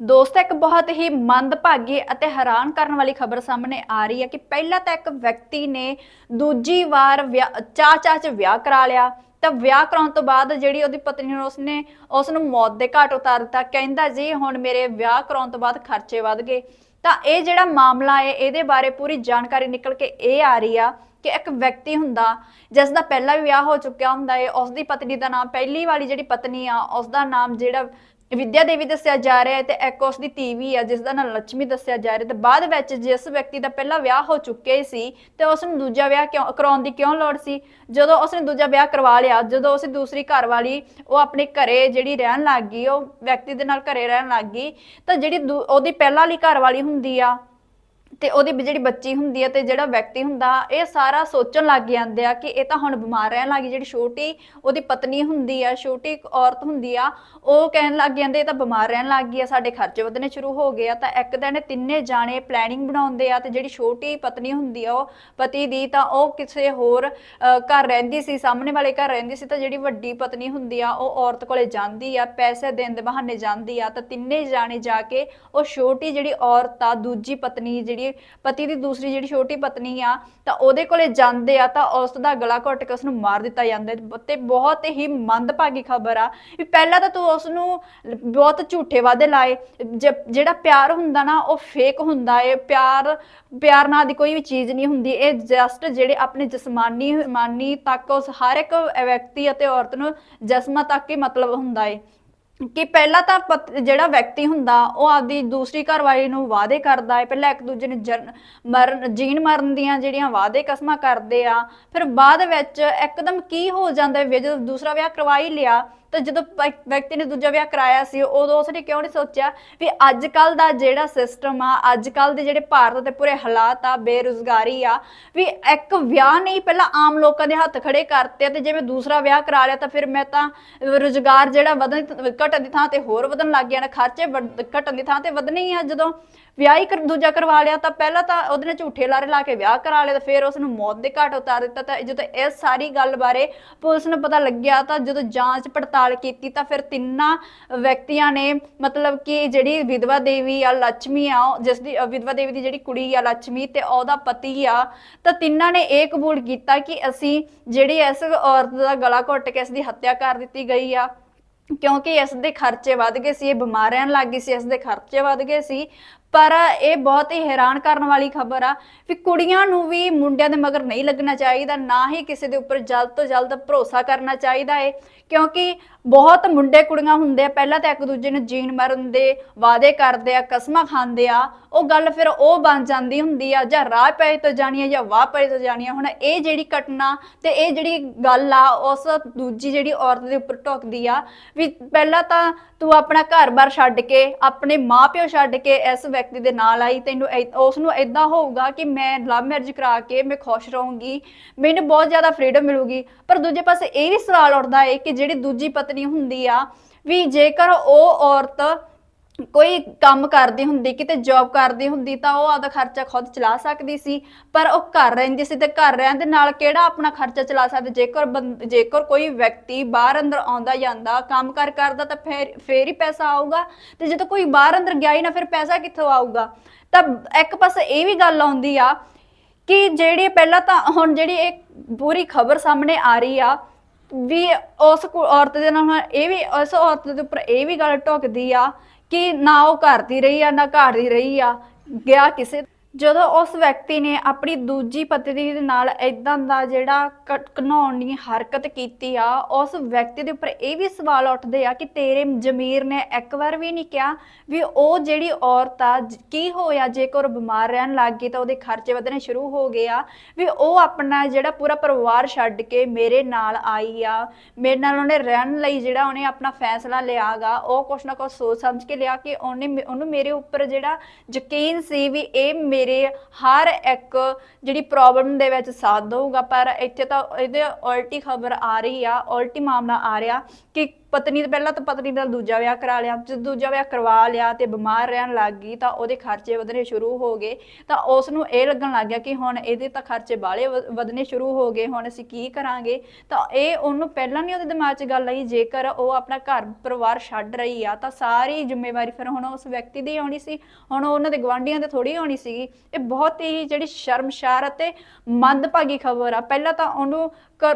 ਦੋਸਤ, ਇੱਕ ਬਹੁਤ ਹੀ ਮੰਦਭਾਗੀ ਅਤੇ ਹੈਰਾਨ ਕਰਨ ਵਾਲੀ ਖਬਰ ਸਾਹਮਣੇ ਆ ਰਹੀ ਹੈ ਕਿ ਪਹਿਲਾਂ ਤਾਂ ਇੱਕ ਵਿਅਕਤੀ ਨੇ ਦੂਜੀ ਵਾਰ ਚਾਹ ਚ ਵਿਆਹ ਕਰਾ ਲਿਆ। ਤਾਂ ਵਿਆਹ ਕਰਾਉਣ ਤੋਂ ਬਾਅਦ ਜਿਹੜੀ ਉਹਦੀ ਪਤਨੀ ਨੂੰ, ਉਸਨੇ ਉਸ ਨੂੰ ਮੌਤ ਦੇ ਘਾਟ ਉਤਾਰ ਦਿੱਤਾ। ਕਹਿੰਦਾ, ਜੀ, ਹੁਣ ਮੇਰੇ ਵਿਆਹ ਕਰਾਉਣ ਤੋਂ ਬਾਅਦ ਖਰਚੇ ਵੱਧ ਗਏ। ਤਾਂ ਇਹ ਜਿਹੜਾ ਮਾਮਲਾ ਹੈ, ਇਹਦੇ ਬਾਰੇ ਪੂਰੀ ਜਾਣਕਾਰੀ ਨਿਕਲ ਕੇ ਇਹ ਆ ਰਹੀ ਆ ਕਿ ਇੱਕ ਵਿਅਕਤੀ ਹੁੰਦਾ, ਜਿਸ ਦਾ ਪਹਿਲਾਂ ਵੀ ਵਿਆਹ ਹੋ ਚੁੱਕਿਆ ਹੁੰਦਾ ਹੈ ਉਸ ਦੀ ਪਤਨੀ ਦਾ ਨਾਮ, ਪਹਿਲੀ ਵਾਲੀ ਜਿਹੜੀ ਪਤਨੀ ਆ ਉਸ ਦਾ ਨਾਮ ਜਿਹੜਾ ਵਿਦਿਆ ਦੇਵੀ ਦੱਸਿਆ ਜਾ ਰਿਹਾ ਹੈ ਤੇ ਇੱਕ ਉਸ ਦੀ ਧੀ ਆ ਜਿਸ ਦਾ ਨਾਮ ਲక్ష్ਮੀ ਦੱਸਿਆ ਜਾ ਰਿਹਾ ਤੇ ਬਾਅਦ ਵਿੱਚ ਜਿਸ ਵਿਅਕਤੀ ਦਾ ਪਹਿਲਾ ਵਿਆਹ ਹੋ ਚੁੱਕਿਆ ਹੀ ਸੀ ਤੇ ਉਸ ਨੂੰ ਦੂਜਾ ਵਿਆਹ ਕਿਉਂ ਕਰਾਉਣ ਦੀ ਕਿਉਂ ਲੋੜ ਸੀ? ਜਦੋਂ ਉਸ ਨੇ ਦੂਜਾ ਵਿਆਹ ਕਰਵਾ ਲਿਆ, ਜਦੋਂ ਉਸ ਦੀ ਦੂਸਰੀ ਘਰਵਾਲੀ ਉਹ ਆਪਣੇ ਘਰੇ ਜਿਹੜੀ ਰਹਿਣ ਲੱਗ ਗਈ, ਉਹ ਵਿਅਕਤੀ ਦੇ ਨਾਲ ਘਰੇ ਰਹਿਣ ਲੱਗ ਗਈ, ਤਾਂ ਜਿਹੜੀ ਦੂ- ਉਹਦੀ ਪਹਿਲਾਂ ਵਾਲੀ ਘਰਵਾਲੀ ਹੁੰਦੀ ਆ ਤੇ ਉਹਦੀ ਜਿਹੜੀ ਬੱਚੀ ਹੁੰਦੀ ਹੈ ਤੇ ਜਿਹੜਾ ਵਿਅਕਤੀ ਹੁੰਦਾ, ਇਹ ਸਾਰਾ ਸੋਚਣ ਲੱਗ ਜਾਂਦੇ ਆ ਕਿ ਇਹ ਤਾਂ ਹੁਣ ਬਿਮਾਰ ਰਹਿਣ ਲੱਗੀ ਜਿਹੜੀ ਛੋਟੀ ਉਹਦੀ ਪਤਨੀ ਹੁੰਦੀ ਆ, ਛੋਟੀ ਇੱਕ ਔਰਤ ਹੁੰਦੀ ਆ, ਉਹ ਕਹਿਣ ਲੱਗ ਜਾਂਦੇ ਇਹ ਤਾਂ ਬਿਮਾਰ ਰਹਿਣ ਲੱਗ ਗਈ ਆ, ਸਾਡੇ ਖਰਚੇ ਵਧਣੇ ਸ਼ੁਰੂ ਹੋ ਗਏ ਆ, ਤਾਂ ਇੱਕ ਦਿਨ ਤਿੰਨੇ ਜਾਣੇ ਪਲੈਨਿੰਗ ਬਣਾਉਂਦੇ ਆ ਤੇ ਜਿਹੜੀ ਛੋਟੀ ਪਤਨੀ ਹੁੰਦੀ ਆ, ਉਹ ਪਤੀ ਦੀ ਤਾਂ ਉਹ ਕਿਸੇ ਹੋਰ ਘਰ ਰਹਿੰਦੀ ਸੀ, ਸਾਹਮਣੇ ਵਾਲੇ ਘਰ ਰਹਿੰਦੀ ਸੀ, ਤਾਂ ਜਿਹੜੀ ਵੱਡੀ ਪਤਨੀ ਹੁੰਦੀ ਆ, ਉਹ ਔਰਤ ਕੋਲੇ ਜਾਂਦੀ ਆ, ਪੈਸੇ ਦੇਣ ਦੇ ਬਹਾਨੇ ਜਾਂਦੀ ਆ, ਤਾਂ ਤਿੰਨੇ ਜਾਣੇ ਜਾ ਕੇ ਉਹ ਛੋਟੀ ਜਿਹੜੀ ਔਰਤ ਆ, ਦੂਜੀ ਪਤਨੀ ਜਿਹੜੀ ਪਤੀ ਦੀ ਦੂਸਰੀ ਜਿਹੜੀ ਛੋਟੀ ਪਤਨੀ ਆ, ਤਾਂ ਉਹਦੇ ਕੋਲੇ ਜਾਂਦੇ ਆ, ਤਾਂ ਉਸ ਦਾ ਗਲਾ ਘੁੱਟ ਕੇ ਉਸ ਨੂੰ ਮਾਰ ਦਿੱਤਾ ਜਾਂਦਾ ਹੈ ਤੇ ਬਹੁਤ ਹੀ ਮੰਦਭਾਗੀ ਖਬਰ ਆ ਵੀ ਪਹਿਲਾਂ ਤਾਂ ਤੂੰ ਉਸ ਨੂੰ ਬਹੁਤ ਝੂਠੇ ਵਾਅਦੇ ਲਾਏ ਜਿਹੜਾ ਪਿਆਰ ਹੁੰਦਾ ਨਾ, ਉਹ ਫੇਕ ਹੁੰਦਾ ਏ, ਪਿਆਰ ਪਿਆਰ ਨਾਲ ਦੀ ਕੋਈ ਵੀ ਚੀਜ਼ ਨਹੀਂ ਹੁੰਦੀ, ਇਹ ਜਸਟ ਜਿਹੜੇ ਆਪਣੇ ਜਿਸਮਾਨੀ, ਮਾਨੀ ਤੱਕ ਉਸ ਹਰ ਇੱਕ ਵਿਅਕਤੀ ਅਤੇ ਔਰਤ ਨੂੰ ਜਸਮਾਂ ਤੱਕ ਹੀ ਮਤਲਬ ਹੁੰਦਾ ਏ। ਕਿ ਪਹਿਲਾਂ ਤਾਂ ਪਤ- ਜਿਹੜਾ ਵਿਅਕਤੀ ਹੁੰਦਾ, ਉਹ ਆਪਦੀ ਦੂਸਰੀ ਘਰਵਾਲੀ ਨੂੰ ਵਾਅਦੇ ਕਰਦਾ ਹੈ। ਪਹਿਲਾਂ ਇੱਕ ਦੂਜੇ ਨੂੰ ਜਨ- ਮਰਨ, ਜੀਣ ਮਰਨ ਦੀਆਂ ਜਿਹੜੀਆਂ ਵਾਅਦੇ ਕਸਮਾਂ ਕਰਦੇ ਆ, ਫਿਰ ਬਾਅਦ ਵਿੱਚ ਇੱਕਦਮ ਕੀ ਹੋ ਜਾਂਦਾ ਹੈ ਜਦੋਂ ਦੂਸਰਾ ਵਿਆਹ ਕਰਵਾ ਹੀ ਲਿਆ ਤਾਂ ਜਦੋਂ ਵਿਅਕਤੀ ਨੇ ਦੂਜਾ ਵਿਆਹ ਕਰਾਇਆ ਸੀ, ਉਦੋਂ ਉਸਨੇ ਕਿਉਂ ਨਹੀਂ ਸੋਚਿਆ ਵੀ ਅੱਜ ਕੱਲ ਦਾ ਜਿਹੜਾ ਸਿਸਟਮ ਆ ਅੱਜ ਕੱਲ ਦੇ ਜਿਹੜੇ ਭਾਰਤ ਦੇ ਪੂਰੇ ਹਾਲਾਤ ਆ, ਬੇਰੁਜ਼ਗਾਰੀ ਆ, ਵੀ ਇੱਕ ਵਿਆਹ ਨਹੀਂ, ਪਹਿਲਾਂ ਆਮ ਲੋਕਾਂ ਦੇ ਹੱਥ ਖੜੇ ਕਰਤੇ ਤੇ ਜੇ ਮੈਂ ਦੂਸਰਾ ਵਿਆਹ ਕਰਾ ਲਿਆ ਤਾਂ ਫਿਰ ਮੈਂ ਤਾਂ ਰੁਜ਼ਗਾਰ ਜਿਹੜਾ ਵਧਣ, ਘਟਣ ਦੀ ਥਾਂ ਤੇ ਹੋਰ ਵਧਣ ਲੱਗ ਗਿਆ ਨਾ, ਖਰਚੇ ਘਟਣ ਦੀ ਥਾਂ ਤੇ ਵਧਣੇ ਹੀ ਆ ਜਦੋਂ ਵਿਆਹ ਹੀ ਦੂਜਾ ਕਰਵਾ ਲਿਆ, ਤਾਂ ਪਹਿਲਾਂ ਤਾਂ ਉਹਦੇ ਨੇ ਝੂਠੇ ਲਾਰੇ ਲਾ ਕੇ ਵਿਆਹ ਕਰਾ ਲਿਆ ਤਾਂ ਫਿਰ ਉਸ ਨੂੰ ਮੌਤ ਦੇ ਘਾਟ ਉਤਾਰ ਦਿੱਤਾ। ਤਾਂ ਜਦੋਂ ਇਹ ਸਾਰੀ ਗੱਲ ਬਾਰੇ ਪੁਲਿਸ ਨੂੰ ਪਤਾ ਲੱਗਿਆ, ਤਾਂ ਜਦੋਂ ਜਾਂਚ ਪੜਤਾਲ ਕੀਤੀ, ਤਾਂ ਫਿਰ ਤਿੰਨਾਂ ਵਿਅਕਤੀਆਂ ਨੇ ਮਤਲਬ ਕਿ ਜਿਹੜੀ ਵਿਧਵਾ ਦੇਵੀ ਆ ਲక్ష్ਮੀ ਆ ਜਿਸ ਦੀ ਵਿਧਵਾ ਦੇਵੀ ਦੀ ਜਿਹੜੀ ਕੁੜੀ ਆ ਲక్ష్ਮੀ ਤੇ ਉਹਦਾ ਪਤੀ ਆ, ਤਾਂ ਤਿੰਨਾਂ ਨੇ ਇਹ ਕਬੂਲ ਕੀਤਾ ਕਿ ਅਸੀਂ ਜਿਹੜੀ ਇਸ ਔਰਤ ਦਾ ਗਲਾ ਘੁੱਟ ਕੇ ਇਸ ਦੀ ਹੱਤਿਆ ਕਰ ਦਿੱਤੀ ਗਈ ਆ, ਕਿਉਂਕਿ ਇਸ ਦੇ ਖਰਚੇ ਵੱਧ ਗਏ ਸੀ, ਇਹ ਬਿਮਾਰ ਰਹਿਣ ਲੱਗ ਗਈ ਸੀ, ਇਸ ਦੇ ਖਰਚੇ ਵੱਧ ਗਏ ਸੀ। ਪਰ ਇਹ ਬਹੁਤ ਹੀ ਹੈਰਾਨ ਕਰਨ ਵਾਲੀ ਖਬਰ ਆ ਵੀ ਕੁੜੀਆਂ ਨੂੰ ਵੀ ਮੁੰਡਿਆਂ ਦੇ ਮਗਰ ਨਹੀਂ ਲੱਗਣਾ ਚਾਹੀਦਾ, ਨਾ ਹੀ ਕਿਸੇ ਦੇ ਉੱਪਰ ਜਲਦ ਤੋਂ ਜਲਦ ਭਰੋਸਾ ਕਰਨਾ ਚਾਹੀਦਾ ਹੈ ਕਿਉਂਕਿ ਬਹੁਤ ਮੁੰਡੇ ਕੁੜੀਆਂ ਹੁੰਦੇ ਆ, ਪਹਿਲਾਂ ਤਾਂ ਇੱਕ ਦੂਜੇ ਨੂੰ ਜੀਣ ਮਰਨ ਦੇ ਵਾਅਦੇ ਕਰਦੇ ਆ, ਕਸਮਾਂ ਖਾਂਦੇ ਆ, ਉਹ ਗੱਲ ਫਿਰ ਉਹ ਬਣ ਜਾਂਦੀ ਹੁੰਦੀ ਆ, ਜਾਂ ਰਾਹ ਪਏ ਤੋਂ ਜਾਣੀ ਆ, ਜਾਂ ਵਾਹ ਪਏ ਤੋਂ ਜਾਣੀ ਆ। ਹੁਣ ਇਹ ਜਿਹੜੀ ਘਟਨਾ ਤੇ ਇਹ ਜਿਹੜੀ ਗੱਲ ਆ, ਉਸ ਦੂਜੀ ਜਿਹੜੀ ਔਰਤ ਦੇ ਉੱਪਰ ਢੁਕਦੀ ਆ, ਵੀ ਪਹਿਲਾਂ ਤਾਂ ਤੂੰ ਆਪਣਾ ਘਰ-ਬਾਰ ਛੱਡ ਕੇ, ਆਪਣੇ ਮਾਪਿਓ ਛੱਡ ਕੇ ਇਸ ਵਿਅਕਤੀ ਦੇ ਨਾਲ ਆਈ, ਤੈਨੂੰ ਉਸ ਨੂੰ ਇਦਾਂ ਹੋਊਗਾ ਕਿ ਮੈਂ ਲਵ ਮੈਰਿਜ ਕਰਾ ਕੇ ਮੈਂ ਖੁਸ਼ ਰਹੂੰਗੀ, ਮੈਨੂੰ ਬਹੁਤ ਜ਼ਿਆਦਾ ਫ੍ਰੀडम ਮਿਲੂਗੀ। ਪਰ ਦੂਜੇ ਪਾਸੇ ਇਹ ਵੀ ਸਵਾਲ ਉੱਠਦਾ ਹੈ ਕਿ ਜਿਹੜੀ ਦੂਜੀ ਪਤਨੀ ਹੁੰਦੀ ਆ, ਵੀ ਜੇਕਰ ਉਹ ਔਰਤ ਕੋਈ ਕੰਮ ਕਰਦੀ ਹੁੰਦੀ, ਕਿਤੇ ਜੌਬ ਕਰਦੀ ਹੁੰਦੀ ਤਾਂ ਉਹ ਆਪਦਾ ਖਰਚਾ ਖੁਦ ਚਲਾ ਸਕਦੀ ਸੀ, ਪਰ ਉਹ ਘਰ ਰਹਿੰਦੀ ਸੀ ਤੇ ਘਰ ਰਹਿਣ ਦੇ ਨਾਲ ਕਿਹੜਾ ਆਪਣਾ ਖਰਚਾ ਚਲਾ ਸਕਦਾ? ਜੇਕਰ ਬੰਦ- ਜੇਕਰ ਕੋਈ ਵਿਅਕਤੀ ਬਾਹਰ ਅੰਦਰ ਆਉਂਦਾ ਜਾਂਦਾ, ਕੰਮ ਕਰ ਕਰਦਾ ਤਾਂ ਫੇਰ ਫੇਰ ਹੀ ਪੈਸਾ ਆਊਗਾ ਤੇ ਜਦੋਂ ਕੋਈ ਬਾਹਰ ਅੰਦਰ ਗਿਆ ਹੀ ਨਾ, ਫਿਰ ਪੈਸਾ ਕਿੱਥੋਂ ਆਊਗਾ? ਤਾਂ ਇੱਕ ਪਾਸੇ ਇਹ ਵੀ ਗੱਲ ਆਉਂਦੀ ਆ ਕਿ ਜਿਹੜੀ ਪਹਿਲਾਂ ਤਾਂ ਹੁਣ ਜਿਹੜੀ ਇਹ ਪੂਰੀ ਖਬਰ ਸਾਹਮਣੇ ਆ ਰਹੀ ਆ ਵੀ ਉਸ ਕੁ- ਔਰਤ ਦੇ ਨਾਲ ਹੁਣ ਇਹ ਵੀ, ਉਸ ਔਰਤ ਦੇ ਉੱਪਰ ਇਹ ਵੀ ਗੱਲ ਢੁਕਦੀ ਆ ਕਿ ਨਾ ਉਹ ਘਰ ਦੀ ਰਹੀ ਆ ਨਾ ਘਰ ਦੀ ਰਹੀ ਆ ਗਿਆ ਕਿਸੇ ਜਦੋਂ ਉਸ ਵਿਅਕਤੀ ਨੇ ਆਪਣੀ ਦੂਜੀ ਪਤਨੀ ਦੇ ਨਾਲ ਇਦਾਂ ਦਾ ਜਿਹੜਾ ਘਨਾਉਣ ਦੀ ਹਰਕਤ ਕੀਤੀ ਆ, ਉਸ ਵਿਅਕਤੀ ਦੇ ਉੱਪਰ ਇਹ ਵੀ ਸਵਾਲ ਉੱਠਦੇ ਆ ਕਿ ਤੇਰੇ ਜ਼ਮੀਰ ਨੇ ਇੱਕ ਵਾਰ ਵੀ ਨਹੀਂ ਕਿਹਾ ਵੀ ਉਹ ਜਿਹੜੀ ਔਰਤ ਆ ਕੀ ਹੋਇਆ? ਜੇਕਰ ਬਿਮਾਰ ਰਹਿਣ ਲੱਗ ਗਈ ਤਾਂ ਉਹਦੇ ਖਰਚੇ ਵਧਣੇ ਸ਼ੁਰੂ ਹੋ ਗਏ ਆ, ਵੀ ਉਹ ਆਪਣਾ ਜਿਹੜਾ ਪੂਰਾ ਪਰਿਵਾਰ ਛੱਡ ਕੇ ਮੇਰੇ ਨਾਲ ਆਈ ਆ, ਮੇਰੇ ਨਾਲ ਉਹਨੇ ਰਹਿਣ ਲਈ ਜਿਹੜਾ ਉਹਨੇ ਆਪਣਾ ਫੈਸਲਾ ਲਿਆਗਾ ਉਹ ਕੁਛ ਨਾ ਕੁਛ ਸੋਚ ਸਮਝ ਕੇ ਲਿਆ ਕਿ ਉਹਨੇ ਉਹਨੂੰ ਮੇਰੇ ਉੱਪਰ ਜਿਹੜਾ ਯਕੀਨ ਸੀ ਵੀ ਇਹ ਮੇਰੇ ਹਰ ਇੱਕ ਜਿਹੜੀ ਪ੍ਰੋਬਲਮ ਦੇ ਵਿੱਚ ਸਾਥ ਦਊਗਾ, ਪਰ ਇੱਥੇ ਤਾਂ ਇਹਦੇ ਉਲਟੀ ਖਬਰ ਆ ਰਹੀ ਆ, ਉਲਟੀ ਮਾਮਲਾ ਆ ਰਿਹਾ ਕਿ ਪਤਨੀ ਤੇ ਪਹਿਲਾਂ ਤਾਂ ਪਤਨੀ ਨਾਲ ਦੂਜਾ ਵਿਆਹ ਕਰਾ ਲਿਆ, ਜਦ ਦੂਜਾ ਵਿਆਹ ਕਰਵਾ ਲਿਆ ਤੇ ਬਿਮਾਰ ਰਹਿਣ ਲੱਗ ਗਈ ਤਾਂ ਉਹਦੇ ਖਰਚੇ ਵਧਣੇ ਸ਼ੁਰੂ ਹੋ ਗਏ। ਤਾਂ ਉਸ ਨੂੰ ਇਹ ਲੱਗਣ ਲੱਗ ਗਿਆ ਕਿ ਹੁਣ ਇਹਦੇ ਤਾਂ ਖਰਚੇ ਬਾਲੇ ਵਧਣੇ ਸ਼ੁਰੂ ਹੋ ਗਏ, ਹੁਣ ਅਸੀਂ ਕੀ ਕਰਾਂਗੇ? ਤਾਂ ਇਹ ਉਹਨੂੰ ਪਹਿਲਾਂ ਨਹੀਂ ਉਹਦੇ ਦਿਮਾਗ 'ਚ ਗੱਲ ਆਈ, ਜੇਕਰ ਉਹ ਆਪਣਾ ਘਰ, ਪਰਿਵਾਰ ਛੱਡ ਰਹੀ ਆ, ਤਾਂ ਸਾਰੀ ਜ਼ਿੰਮੇਵਾਰੀ ਫਿਰ ਹੁਣ ਉਸ ਵਿਅਕਤੀ ਦੀ ਆਉਣੀ ਸੀ। ਹੁਣ ਉਹਨਾਂ ਦੇ ਗਵਾਂਢੀਆਂ ਤੇ ਥੋੜੀ ਆਉਣੀ ਸੀਗੀ। ਇਹ ਬਹੁਤ ਹੀ ਜਿਹੜੀ ਸ਼ਰਮਸ਼ਾਰ ਅਤੇ ਮੰਦਭਾਗੀ ਖਬਰ ਆ। ਪਹਿਲਾਂ ਤਾਂ ਉਹਨੂੰ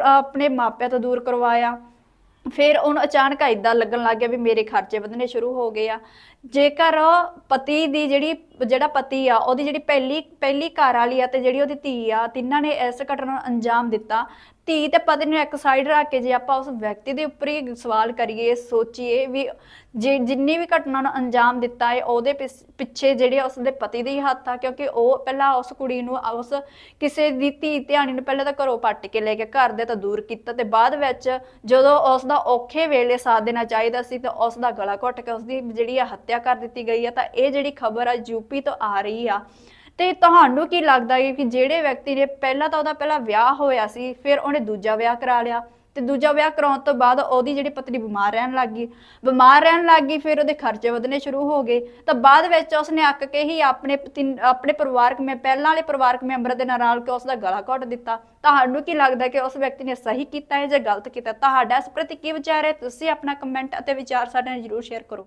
ਆਪਣੇ ਮਾਪਿਆਂ ਤੋਂ ਦੂਰ ਕਰਵਾਇਆ। ਫਿਰ ਉਹਨੂੰ ਅਚਾਨਕ ਇਦਾਂ ਲੱਗਣ ਲੱਗ ਗਿਆ ਵੀ ਮੇਰੇ ਖਰਚੇ ਵਧਣੇ ਸ਼ੁਰੂ ਹੋ ਗਏ ਆ। ਜੇਕਰ ਪਤੀ ਦੀ ਜਿਹੜੀ ਜਿਹੜਾ ਪਤੀ ਆ, ਉਹਦੀ ਜਿਹੜੀ ਪਹਿਲੀ ਪਹਿਲੀ ਘਰ ਵਾਲੀ ਆ ਤੇ ਜਿਹੜੀ ਉਹਦੀ ਧੀ ਆ, ਤਿੰਨਾਂ ਨੇ ਇਸ ਘਟਨਾ ਨੂੰ ਅੰਜਾਮ ਦਿੱਤਾ। ਧੀ ਤੇ ਪਤੀ ਨੂੰ ਇੱਕ ਸਾਈਡ ਰੱਖ ਕੇ ਜੇ ਆਪਾਂ ਉਸ ਵਿਅਕਤੀ ਦੇ ਉੱਪਰ ਹੀ ਸਵਾਲ ਕਰੀਏ, ਸੋਚੀਏ ਵੀ ਜੇ ਜਿੰਨੀ ਵੀ ਘਟਨਾ ਨੂੰ ਅੰਜਾਮ ਦਿੱਤਾ ਹੈ ਉਹਦੇ ਪਿੱਛੇ ਜਿਹੜੇ ਉਸ ਦੇ ਪਤੀ ਦੇ ਹੱਥ ਆ, ਕਿਉਂਕਿ ਉਹ ਪਹਿਲਾਂ ਉਸ ਕੁੜੀ ਨੂੰ ਉਸ ਕਿਸੇ ਦੀ ਧੀ, ਧਿਆਣੀ ਨੂੰ ਪਹਿਲਾਂ ਤਾਂ ਘਰੋਂ ਪੱਟ ਕੇ ਲੈ ਕੇ ਘਰ ਦੇ ਤਾਂ ਦੂਰ ਕੀਤਾ ਤੇ ਬਾਅਦ ਵਿੱਚ ਜਦੋਂ ਉਸ ਦਾ ਔਖੇ ਵੇਲੇ ਸਾਥ ਦੇਣਾ ਚਾਹੀਦਾ ਸੀ ਤਾਂ ਉਸ ਦਾ ਗਲਾ ਘੁੱਟ ਕੇ ਉਸ ਦੀ ਜਿਹੜੀ ਆ ਹੱਤਿਆ ਕਰ ਦਿੱਤੀ ਗਈ ਆ, ਤਾਂ ਇਹ ਜਿਹੜੀ ਖਬਰ ਆ ਯੂਪੀ ਤੋਂ ਆ ਰਹੀ ਆ। ਤੇ ਤੁਹਾਨੂੰ ਕੀ ਲੱਗਦਾ ਹੈ ਕਿ ਜਿਹੜੇ ਵਿਅਕਤੀ ਨੇ ਪਹਿਲਾਂ ਤਾਂ ਉਹਦਾ ਪਹਿਲਾਂ ਵਿਆਹ ਹੋਇਆ ਸੀ, ਫਿਰ ਉਹਨੇ ਦੂਜਾ ਵਿਆਹ ਕਰਾ ਲਿਆ ਤੇ ਦੂਜਾ ਵਿਆਹ ਕਰਾਉਣ ਤੋਂ ਬਾਅਦ ਉਹਦੀ ਜਿਹੜੀ ਪਤਨੀ ਬਿਮਾਰ ਰਹਿਣ ਲੱਗ ਗਈ। ਬਿਮਾਰ ਰਹਿਣ ਲੱਗ ਗਈ, ਫਿਰ ਉਹਦੇ ਖਰਚੇ ਵਧਣੇ ਸ਼ੁਰੂ ਹੋ ਗਏ। ਤਾਂ ਬਾਅਦ ਵਿੱਚ ਉਸਨੇ ਅੱਕ ਕੇ ਹੀ ਆਪਣੇ ਪਤੀ- ਆਪਣੇ ਪਰਿਵਾਰਕ ਮੈਂ, ਪਹਿਲਾਂ ਵਾਲੇ ਪਰਿਵਾਰਕ ਮੈਂਬਰ ਦੇ ਨਾਲ ਕੇ ਉਸ ਦਾ ਗਲਾ ਘੁੱਟ ਦਿੱਤਾ। ਤੁਹਾਨੂੰ ਕੀ ਲੱਗਦਾ ਕਿ ਉਸ ਵਿਅਕਤੀ ਨੇ ਸਹੀ ਕੀਤਾ ਹੈ ਜਾਂ ਗਲਤ ਕੀਤਾ ਤੁਹਾਡਾ ਇਸ ਪ੍ਰਤੀ ਕੀ ਵਿਚਾਰ ਹੈ? ਤੁਸੀਂ ਆਪਣਾ ਕਮੈਂਟ ਅਤੇ ਵਿਚਾਰ ਸਾਡੇ ਨਾਲ ਜਰੂਰ ਸ਼ੇਅਰ ਕਰੋ।